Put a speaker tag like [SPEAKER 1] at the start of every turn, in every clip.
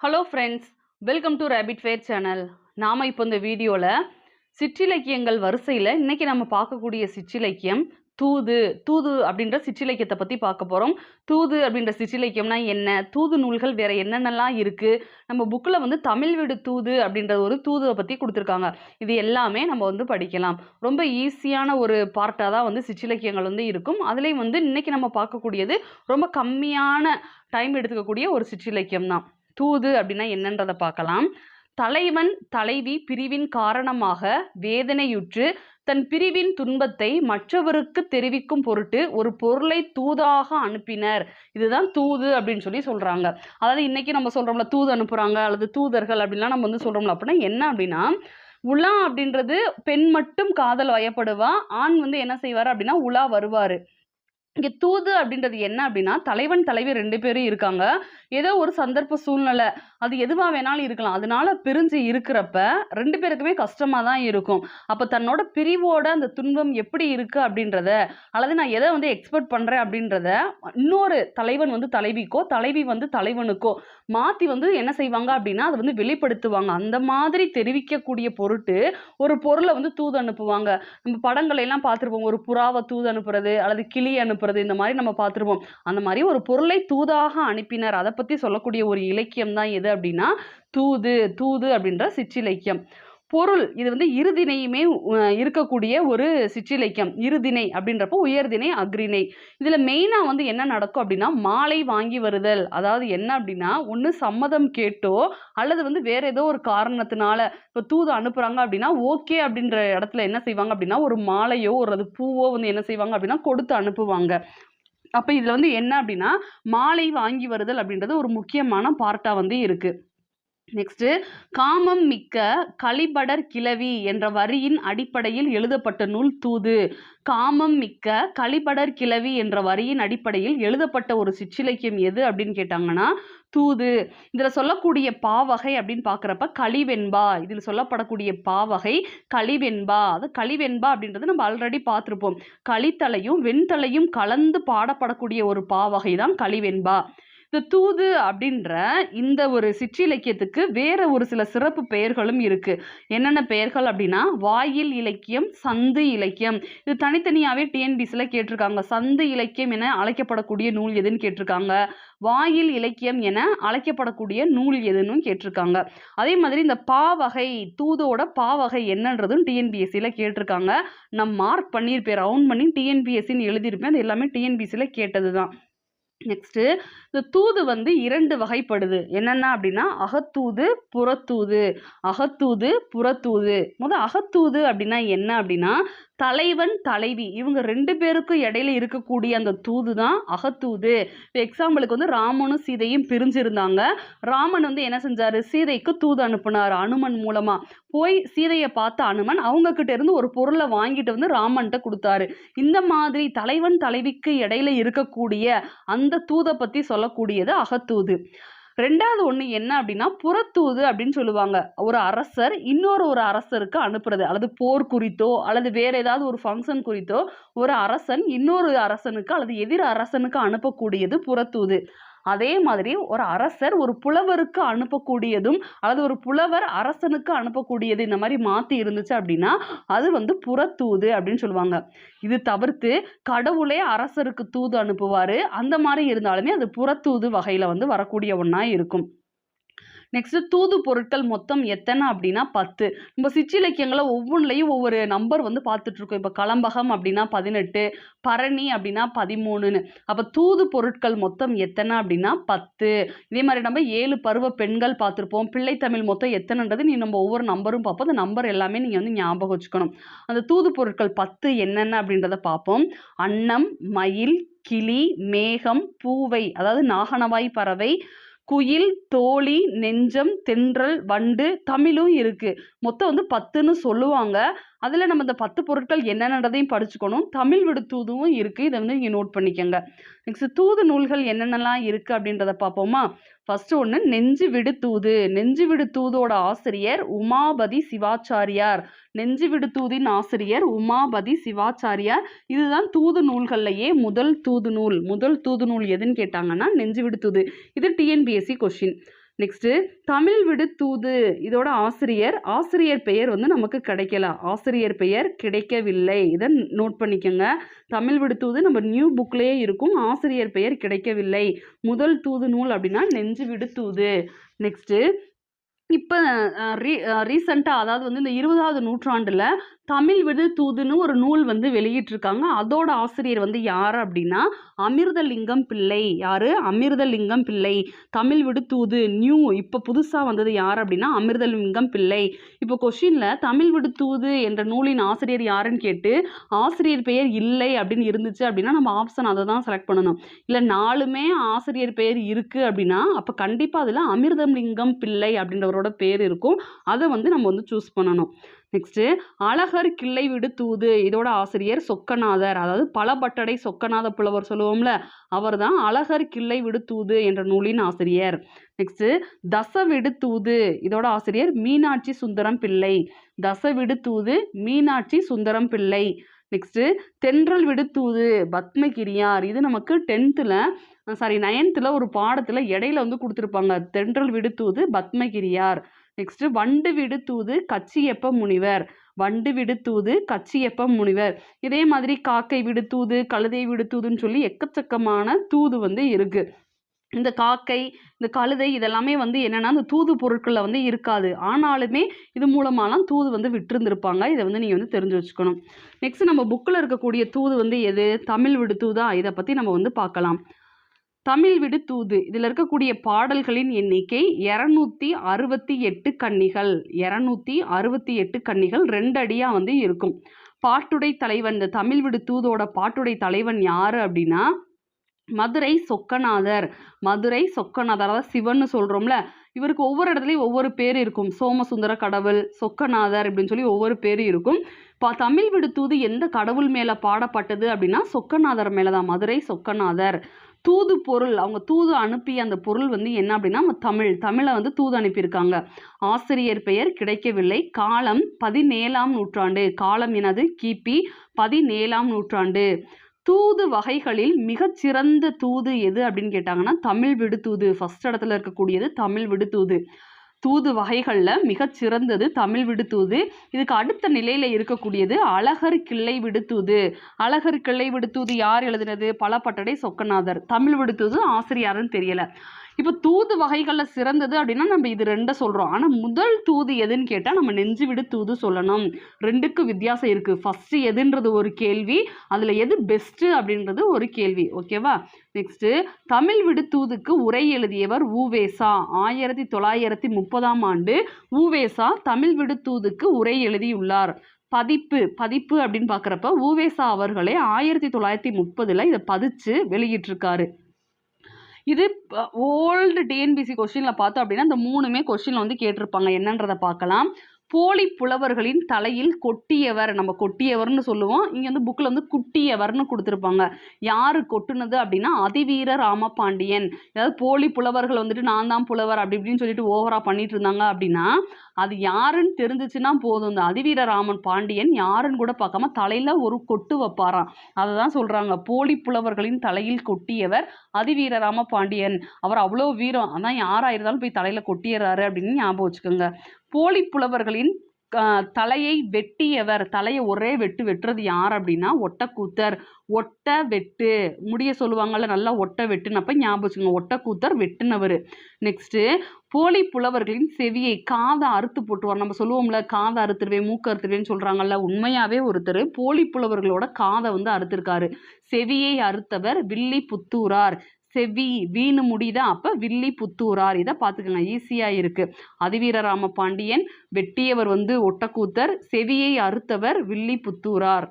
[SPEAKER 1] Hello friends welcome to rapid fair channel நாம் இப்போ இந்த வீடியோவில் சிற்றிலக்கியங்கள் வரிசையில் இன்றைக்கி நம்ம பார்க்கக்கூடிய சிற்றிலக்கியம் தூது. தூது அப்படின்ற சிற்றிலக்கியத்தை பற்றி பார்க்க போகிறோம் தூது அப்படின்ற சிற்றிலக்கியம்னா என்ன? தூது நூல்கள் வேறு என்னென்னலாம் இருக்குது நம்ம புக்கில் வந்து தமிழ் வீடு தூது அப்படின்ற ஒரு தூதுவை பற்றி கொடுத்துருக்காங்க. இது எல்லாமே நம்ம வந்து படிக்கலாம். ரொம்ப ஈஸியான ஒரு பார்ட்டாக தான் வந்து சிற்றிலக்கியங்கள் வந்து இருக்கும். அதுலேயும் வந்து இன்றைக்கி நம்ம பார்க்கக்கூடியது ரொம்ப கம்மியான டைம் எடுத்துக்கக்கூடிய ஒரு சிற்றிலக்கியம் தான் தூது அப்படின்னா என்னன்றதை பார்க்கலாம். தலைவன் தலைவி பிரிவின் காரணமாக வேதனையுற்று தன் பிரிவின் துன்பத்தை மற்றவருக்கு தெரிவிக்கும் பொருட்டு ஒரு பொருளை தூதாக அனுப்பினர். இதுதான் தூது அப்படின்னு சொல்லி சொல்றாங்க. அதாவது இன்னைக்கு நம்ம சொல்றோம்ல தூது அனுப்புறாங்க அல்லது தூதர்கள் அப்படின்லாம் நம்ம வந்து சொல்றோம்ல அப்படின்னா என்ன அப்படின்னா உலா அப்படின்றது பெண் மட்டும் காதல் வயப்படுவா ஆண் வந்து என்ன செய்வார் அப்படின்னா உலா வருவாரு. இங்கே தூது அப்படின்றது என்ன அப்படின்னா தலைவன் தலைவி ரெண்டு பேரும் இருக்காங்க. ஏதோ ஒரு சந்தர்ப்ப சூழ்நிலை அது எதுவாக வேணாலும் இருக்கலாம். அதனால பிரிஞ்சு இருக்கிறப்ப ரெண்டு பேருக்குமே கஷ்டமாக தான் இருக்கும். அப்போ தன்னோட பிரிவோட அந்த துன்பம் எப்படி இருக்குது அப்படின்றத அல்லது நான் எதை வந்து எக்ஸ்பெக்ட் பண்ணுறேன் அப்படின்றத இன்னொரு தலைவன் வந்து தலைவிக்கோ தலைவி வந்து தலைவனுக்கோ மாற்றி வந்து என்ன செய்வாங்க அப்படின்னா அதை வந்து வெளிப்படுத்துவாங்க. அந்த மாதிரி தெரிவிக்கக்கூடிய பொருட்டு ஒரு பொருளை வந்து தூது அனுப்புவாங்க. நம்ம படங்களையெல்லாம் பார்த்துருப்போம். ஒரு புறாவை தூது அனுப்புறது அல்லது கிளி அனுப்புறது இந்த மாதிரி நம்ம பார்த்துருப்போம். அந்த மாதிரி ஒரு பொருளை தூதாக அனுப்பினர். அதை பத்தி சொல்லக்கூடிய ஒரு இலக்கியம் தான் எது அப்படின்னா தூது தூது அப்படின்ற சிற்றிலக்கியம். பொருள் இது வந்து இருதினையுமே இருக்கக்கூடிய ஒரு சிற்றிலக்கியம். இருதினை அப்படின்றப்போ உயர்தினை அக்ரிணை இதில் மெயினாக வந்து என்ன நடக்கும் அப்படின்னா மாலை வாங்கி வருதல். அதாவது என்ன அப்படின்னா ஒன்று சம்மதம் கேட்டோ அல்லது வந்து வேற ஏதோ ஒரு காரணத்தினால இப்போ தூது அனுப்புகிறாங்க அப்படின்னா ஓகே அப்படின்ற இடத்துல என்ன செய்வாங்க அப்படின்னா ஒரு மாலையோ ஒரு அது பூவோ வந்து என்ன செய்வாங்க அப்படின்னா கொடுத்து அனுப்புவாங்க. அப்போ இதில் வந்து என்ன அப்படின்னா மாலை வாங்கி வருதல் அப்படின்றது ஒரு முக்கியமான பார்ட்டாக வந்து இருக்குது நெக்ஸ்ட்டு காமம் மிக்க கலிபடர் கிளவி என்ற வரியின் அடிப்படையில் எழுதப்பட்ட நூல் தூது. காமம் மிக்க கலிபடர் கிளவி என்ற வரியின் அடிப்படையில் எழுதப்பட்ட ஒரு சிற்றிலக்கியம் எது அப்படின்னு கேட்டாங்கன்னா தூது. இதில் சொல்லக்கூடிய பாவகை அப்படின்னு பார்க்குறப்ப கழிவெண்பா இதில் சொல்லப்படக்கூடிய பாவகை கழிவெண்பா அது கழிவெண்பா அப்படின்றது நம்ம ஆல்ரெடி பார்த்துருப்போம். களித்தலையும் வெண்தலையும் கலந்து பாடப்படக்கூடிய ஒரு பாவகை தான் கழிவெண்பா இந்த தூது அப்படின்ற இந்த ஒரு சிற்றிலக்கியத்துக்கு வேற ஒரு சில சிறப்பு பெயர்களும் இருக்கு. என்னென்ன பெயர்கள் அப்படின்னா வாயில் இலக்கியம் சந்து இலக்கியம். இது தனித்தனியாவே டிஎன்பிசில கேட்டிருக்காங்க. சந்து இலக்கியம் என அழைக்கப்படக்கூடிய நூல் எதுன்னு கேட்டிருக்காங்க. வாயில் இலக்கியம் என அழைக்கப்படக்கூடிய நூல் எதுன்னு கேட்டிருக்காங்க. அதே மாதிரி இந்த பாவகை தூதோட பாவகை என்னன்றதும் டிஎன்பிஎஸ்சியில் கேட்டிருக்காங்க. நான் மார்க் பண்ணியிருப்பேன் ரவுண்ட் பண்ணி டிஎன்பிஎஸ்சின்னு எழுதியிருப்பேன். அது எல்லாமே டிஎன்பிஎஸ்சியில் கேட்டது தான் நெக்ஸ்ட்டு இந்த தூது வந்து இரண்டு வகைப்படுது. என்னென்ன அப்படின்னா அகத்தூது புறத்தூது. அகத்தூது புறத்தூது. முதல் அகத்தூது அப்படின்னா என்ன அப்படின்னா தலைவன் தலைவி. இவங்க ரெண்டு பேருக்கும் இடையில இருக்கக்கூடிய அந்த தூது தான் அகத்தூது. இப்போ எக்ஸாம்பிளுக்கு வந்து ராமனும் சீதையும் பிரிஞ்சிருந்தாங்க. ராமன் வந்து என்ன செஞ்சார்? சீதைக்கு தூது அனுப்புனார் அனுமன் மூலமாக போய் சீதையை பார்த்த அனுமன் அவங்க கிட்ட இருந்து ஒரு பொருளை வாங்கிட்டு வந்து ராமன்கிட்ட கொடுத்தாரு. இந்த மாதிரி தலைவன் தலைவிக்கு இடையில இருக்கக்கூடிய அந்த தூதை பத்தி சொல்லக்கூடியது அகத்தூது. ரெண்டாவது ஒன்று என்ன அப்படின்னா புறத்தூது அப்படின்னு சொல்லுவாங்க. ஒரு அரசர் இன்னொரு ஒரு அரசருக்கு அனுப்புறது. அல்லது போர் குறித்தோ அல்லது வேற ஏதாவது ஒரு ஃபங்க்ஷன் குறித்தோ ஒரு அரசன் இன்னொரு அரசனுக்கு அல்லது எதிர் அரசனுக்கு அனுப்பக்கூடியது புறத்தூது. அதே மாதிரி ஒரு அரசர் ஒரு புலவருக்கு அனுப்பக்கூடியதும் அல்லது ஒரு புலவர் அரசனுக்கு அனுப்பக்கூடியது இந்த மாதிரி மாத்தி இருந்துச்சு அப்படின்னா அது வந்து புறத்தூது அப்படின்னு சொல்லுவாங்க. இது தவிர்த்து கடவுளே அரசருக்கு தூது அனுப்புவாரு. அந்த மாதிரி இருந்தாலுமே அது புறத்தூது வகையில வந்து வரக்கூடிய ஒன்றா இருக்கும். நெக்ஸ்ட் தூது பொருட்கள் மொத்தம் எத்தனை அப்படின்னா பத்து. நம்ம சிற்றிலக்கியங்களை ஒவ்வொன்றிலையும் ஒவ்வொரு நம்பர் வந்து பார்த்துட்டு இருக்கோம் இப்போ கலம்பகம் அப்படின்னா பதினெட்டு பரணி அப்படின்னா பதிமூணுன்னு. அப்போ தூது பொருட்கள் மொத்தம் எத்தனை அப்படின்னா பத்து. இதே மாதிரி நம்ம ஏழு பருவ பெண்கள் பார்த்துருப்போம். பிள்ளை தமிழ் மொத்தம் எத்தனைன்றது நீ நம்ம ஒவ்வொரு நம்பரும் பார்ப்போம். அந்த நம்பர் எல்லாமே நீங்கள் வந்து ஞாபகம் வச்சுக்கணும். அந்த தூது பொருட்கள் பத்து என்னென்ன அப்படின்றத பார்ப்போம். அன்னம் மயில் கிளி மேகம் பூவை அதாவது நாகனவாய் பறவை குயில் தோழி நெஞ்சம் தென்றல் வண்டு தமிழும் இருக்குது மொத்தம் வந்து பத்துன்னு சொல்லுவாங்க. அதில் நம்ம இந்த பத்து பொருட்கள் என்னென்னதையும் படிச்சுக்கணும். தமிழ் விடு தூதுவும் இருக்குது இதை வந்து நீங்கள் நோட் பண்ணிக்கோங்க. நெக்ஸ்ட் தூது நூல்கள் என்னென்னலாம் இருக்குது அப்படின்றத பார்ப்போமா? ஃபஸ்ட்டு ஒன்று நெஞ்சு விடு தூது நெஞ்சு விடு தூதோட ஆசிரியர் உமாபதி சிவாச்சாரியார். நெஞ்சு விடு தூதின் ஆசிரியர் உமாபதி சிவாச்சாரியார். இதுதான் தூது நூல்கள்லையே முதல் தூது நூல். முதல் தூது நூல் எதுன்னு கேட்டாங்கன்னா நெஞ்சு விடு தூது இது டிஎன்பிஎஸ்சி கொஷின் நெக்ஸ்ட்டு தமிழ் விடு தூது. இதோட ஆசிரியர் ஆசிரியர் பெயர் வந்து நமக்கு கிடைக்கல. ஆசிரியர் பெயர் கிடைக்கவில்லை. இதை நோட் பண்ணிக்கோங்க. தமிழ் விடு தூது நம்ம நியூ புக்லேயே இருக்கும். ஆசிரியர் பெயர் கிடைக்கவில்லை. முதல் தூது நூல் அப்படின்னா நெஞ்சு விடு தூது. நெக்ஸ்ட்டு இப்போ ரீ ரீசண்டாக அதாவது வந்து இந்த இருபதாவது நூற்றாண்டில் தமிழ் விடு தூதுன்னு ஒரு நூல் வந்து வெளியிட்டிருக்காங்க. அதோட ஆசிரியர் வந்து யார் அப்படின்னா அமிர்தலிங்கம் பிள்ளை. யார்? அமிர்தலிங்கம் பிள்ளை. தமிழ் விடு தூது நியூ இப்போ புதுசாக வந்தது யார் அப்படின்னா அமிர்தலிங்கம் பிள்ளை. இப்போ கொஷினில் தமிழ் விடு தூது என்ற நூலின் ஆசிரியர் யாருன்னு கேட்டு ஆசிரியர் பெயர் இல்லை அப்படின்னு இருந்துச்சு அப்படின்னா நம்ம ஆப்ஷன் அதை தான் செலக்ட் பண்ணணும். இல்லை நாலுமே ஆசிரியர் பெயர் இருக்குது அப்படின்னா அப்போ கண்டிப்பாக அதில் அமிர்தலிங்கம் பிள்ளை அப்படின்றவரோட பேர் இருக்கும். அதை வந்து நம்ம வந்து சூஸ் பண்ணணும். நெக்ஸ்ட்டு அழகர் கிள்ளை விடு தூது. இதோட ஆசிரியர் சொக்கநாதர். அதாவது பலபட்டடை சொக்கநாத புலவர் சொல்லுவோம்ல அவர் தான் அழகர் கிள்ளை விடு தூது என்ற நூலின் ஆசிரியர். நெக்ஸ்ட்டு தசவிடு தூது. இதோட ஆசிரியர் மீனாட்சி சுந்தரம் பிள்ளை. தசவிடு தூது மீனாட்சி சுந்தரம் பிள்ளை. நெக்ஸ்ட்டு தென்றல் விடுத்தூது பத்மகிரியார். இது நமக்கு டென்த்தில் சாரி நைன்த்தில் ஒரு பாடத்தில் இடையில வந்து கொடுத்துருப்பாங்க. தென்றல் விடுத்தூது பத்மகிரியார். நெக்ஸ்ட் வண்டு விடு தூது கச்சியப்ப முனிவர்? வண்டு விடு தூது கச்சியப்ப முனிவர்? இதே மாதிரி காக்கை விடு தூது கழுதை விடு தூதுன்னு சொல்லி எக்கச்சக்கமான தூது வந்து இருக்கு. இந்த காக்கை இந்த கழுதை இதெல்லாமே வந்து என்னன்னா இந்த தூது பொருட்களில் வந்து இருக்காது. ஆனாலுமே இது மூலமாலாம் தூது வந்து விட்டுருந்துருப்பாங்க. இதை வந்து நீங்கள் வந்து தெரிஞ்சு வச்சுக்கணும். நெக்ஸ்ட் நம்ம புக்கில் இருக்கக்கூடிய தூது வந்து எது? தமிழ் விடு தூதா? இதை பற்றி நம்ம வந்து பார்க்கலாம். தமிழ் விடு தூது. இதில் இருக்கக்கூடிய பாடல்களின் எண்ணிக்கை இரநூத்தி அறுபத்தி எட்டு கன்னிகள். இரநூத்தி அறுபத்தி எட்டு கன்னிகள் ரெண்டு அடியாக வந்து இருக்கும். பாட்டுடை தலைவன் இந்த தமிழ் விடு தூதோட பாட்டுடை தலைவன் யார் அப்படின்னா மதுரை சொக்கநாதர். மதுரை சொக்கநாதர் அதாவது சிவன்னு சொல்கிறோம்ல இவருக்கு ஒவ்வொரு இடத்துலையும் ஒவ்வொரு பேர் இருக்கும். சோமசுந்தர கடவுள் சொக்கநாதர் அப்படின்னு சொல்லி ஒவ்வொரு பேர் இருக்கும். இப்போ தமிழ் விடு தூது எந்த கடவுள் மேலே பாடப்பட்டது அப்படின்னா சொக்கநாதர் மேலே தான் மதுரை சொக்கநாதர். தூது பொருள் அவங்க தூது அனுப்பிய அந்த பொருள் வந்து என்ன அப்படின்னா நம்ம தமிழ் தமிழை வந்து தூது அனுப்பியிருக்காங்க. ஆசிரியர் பெயர் கிடைக்கவில்லை. காலம் பதினேழாம் நூற்றாண்டு. காலம் எனது கிபி பதினேழாம் நூற்றாண்டு. தூது வகைகளில் மிகச்சிறந்த தூது எது அப்படின்னு கேட்டாங்கன்னா தமிழ் விடுதூது. ஃபஸ்ட் ஃபர்ஸ்ட் இடத்துல இருக்கக்கூடியது தமிழ் விடுதூது. தூது வகைகளில் வகைகளில் மிகச்சிறந்தது தமிழ் விடுத்தூது. இதுக்கு அடுத்த நிலையில் இருக்கக்கூடியது அழகர் கிள்ளை விடுத்தூது. அழகர் கிள்ளை விடுத்தூது யார் எழுதினது? பலப்பட்டடை சொக்கநாதர். தமிழ் விடுத்தூது ஆசிரியாருன்னு ஆசிரியர்னு இப்போ தூது வகைகளில் சிறந்தது அப்படின்னா நம்ம இது ரெண்டை சொல்கிறோம் ஆனால் முதல் தூது எதுன்னு கேட்டால் நம்ம நெஞ்சு விடு தூது சொல்லணும். ரெண்டுக்கும் வித்தியாசம் இருக்குது ஃபஸ்ட்டு எதுன்றது ஒரு கேள்வி அதில் எது பெஸ்ட்டு அப்படின்றது ஒரு கேள்வி. ஓகேவா நெக்ஸ்ட்டு தமிழ் விடு தூதுக்கு உரை எழுதியவர் ஊவேசா. ஆயிரத்தி தொள்ளாயிரத்தி முப்பதாம் ஆண்டு ஊவேசா தமிழ் விடு தூதுக்கு உரை எழுதியுள்ளார். பதிப்பு பதிப்பு அப்படின்னு பார்க்குறப்ப ஊவேசா அவர்களே ஆயிரத்தி தொள்ளாயிரத்தி முப்பதில் இதை பதிச்சு வெளியிட்டிருக்காரு. இது ஓல்டு டிஎன்பிசி கொஷினில் பார்த்தோம் அப்படின்னா இந்த மூணுமே கொஷினில் வந்து கேட்டிருப்பாங்க. என்னன்றதை பார்க்கலாம். போலி புலவர்களின் தலையில் கொட்டியவர் நம்ம கொட்டியவர்னு சொல்லுவோம். இங்கே வந்து புக்கில் வந்து குட்டியவர்னு கொடுத்துருப்பாங்க. யார் கொட்டுனது அப்படின்னா அதிவீர ராமபாண்டியன். அதாவது போலி புலவர்கள் வந்துட்டு நான் தான் புலவர் அப்படி இப்படின்னு சொல்லிட்டு ஓவராக பண்ணிட்டு இருந்தாங்க அப்படின்னா அது யாருன்னு தெரிஞ்சிச்சுன்னா போதும். இந்த அதிவீர ராமன் பாண்டியன் யாருன்னு கூட பார்க்காம தலையில் ஒரு கொட்டு வைப்பாராம். அதை தான் சொல்கிறாங்க போலி புலவர்களின் தலையில் கொட்டியவர் அதிவீர ராம பாண்டியன் அவர் அவ்வளோ வீரம். அதான் யாராக இருந்தாலும் போய் தலையில் கொட்டிடுறாரு அப்படின்னு ஞாபகம் வச்சுக்கோங்க. போலி புலவர்களின் க- தலையை வெட்டியவர். தலையை ஒரே வெட்டு வெட்டுறது யார் அப்படின்னா ஒட்டக்கூத்தர். ஒட்ட வெட்டு. முடிய சொல்லுவாங்கல்ல நல்லா ஒட்ட வெட்டுனப்ப ஞாபகம் வச்சுக்கோங்க ஒட்டக்கூத்தர் வெட்டுனவர். நெக்ஸ்ட்டு போலி புலவர்களின் செவியை காதை அறுத்து போட்டுருவார். நம்ம சொல்லுவோம்ல காதை அறுத்துருவேன் மூக்கு அறுத்துருவேன்னு சொல்கிறாங்கல்ல உண்மையாகவே ஒருத்தர் போலி புலவர்களோட காதை வந்து அறுத்துருக்காரு. செவியை அறுத்தவர் வில்லி புத்தூரார். செவி வீணு முடிதா அப்போ வில்லி புத்தூரார். இதை பார்த்துக்கோங்க ஈஸியாக இருக்குது அதிவீரராம பாண்டியன் வெட்டியவர் வந்து ஒட்டக்கூத்தர் செவியை அறுத்தவர் வில்லி புத்தூரார்.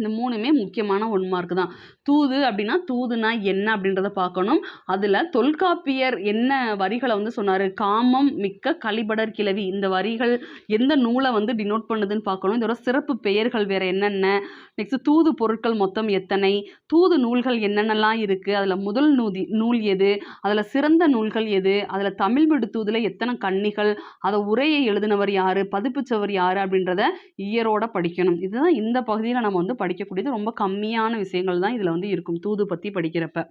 [SPEAKER 1] இந்த மூணுமே முக்கியமான ஒன் மார்க் தான். தூது அப்படின்னா தூதுனா என்ன அப்படின்றத பார்க்கணும். அதில் தொல்காப்பியர் என்ன வரிகளை வந்து சொன்னார்? காமம் மிக்க கலிபடர் கிளவி இந்த வரிகள் எந்த நூலை வந்து டினோட் பண்ணுதுன்னு பார்க்கணும். இதோட சிறப்பு பெயர்கள் வேறு என்னென்ன? நெக்ஸ்ட் தூது பொருட்கள் மொத்தம் எத்தனை? தூது நூல்கள் என்னென்னலாம் இருக்குது அதில் முதல் நூதி நூல் எது? அதில் சிறந்த நூல்கள் எது? அதில் தமிழ் விடு தூதில் எத்தனை கன்னிகள்? அதை உரையை எழுதினவர் யார்? பதிப்பிச்சவர் யார்? அப்படின்றத இயரோட படிக்கணும். இதுதான் இந்த பகுதியில் நம்ம வந்து படிக்கக்கூடியது ரொம்ப கம்மியான விஷயங்கள் தான் இதில் வந்து இருக்கும் தூது பற்றி படிக்கிறப்ப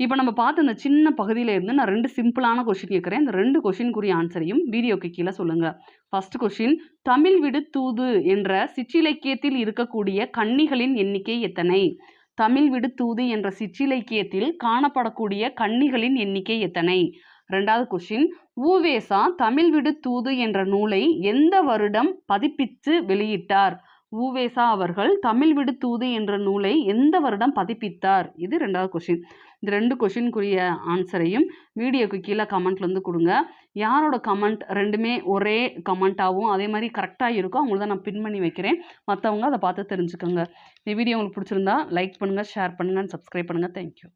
[SPEAKER 1] இப்போ நம்ம பார்த்த இந்த சின்ன பகுதியிலேருந்து நான் ரெண்டு சிம்பிளான கொஷின் கேட்குறேன். இந்த 2 கொஸ்டினுக்குரிய ஆன்சரையும் வீடியோக்கு கீழே சொல்லுங்கள் ஃபர்ஸ்ட் கொஷின் "தமிழ் விடு தூது" என்ற சிற்றிலக்கியத்தில் இருக்கக்கூடிய கன்னிகளின் எண்ணிக்கை எத்தனை? "தமிழ் விடு தூது" என்ற சிற்றிலக்கியத்தில் காணப்படக்கூடிய கன்னிகளின் எண்ணிக்கை எத்தனை? ரெண்டாவது கொஷின் "உ.வே.சா தமிழ் விடு தூது என்ற நூலை எந்த வருடம் பதிப்பித்து வெளியிட்டார்?" உ.வே.சா அவர்கள் "தமிழ் விடு தூது" என்ற நூலை எந்த வருடம் பதிப்பித்தார்? இது ரெண்டாவது கொஷின் இந்த ரெண்டு கொஷினுக்குரிய ஆன்சரையும் வீடியோக்கு கீழே கமெண்ட்ல வந்து கொடுங்க யாரோட கமெண்ட் ரெண்டுமே ஒரே கமெண்ட்டாகவும் அதே மாதிரி கரெக்டாக இருக்கோ அவங்கள தான் நான் பின் பண்ணி வைக்கிறேன். மற்றவங்க அதை பார்த்து தெரிஞ்சுக்கங்க. இந்த வீடியோ உங்களுக்கு பிடிச்சிருந்தா லைக் பண்ணுங்கள் ஷேர் பண்ணுங்க அண்ட் சப்ஸ்கிரைப் பண்ணுங்கள் தேங்க் யூ.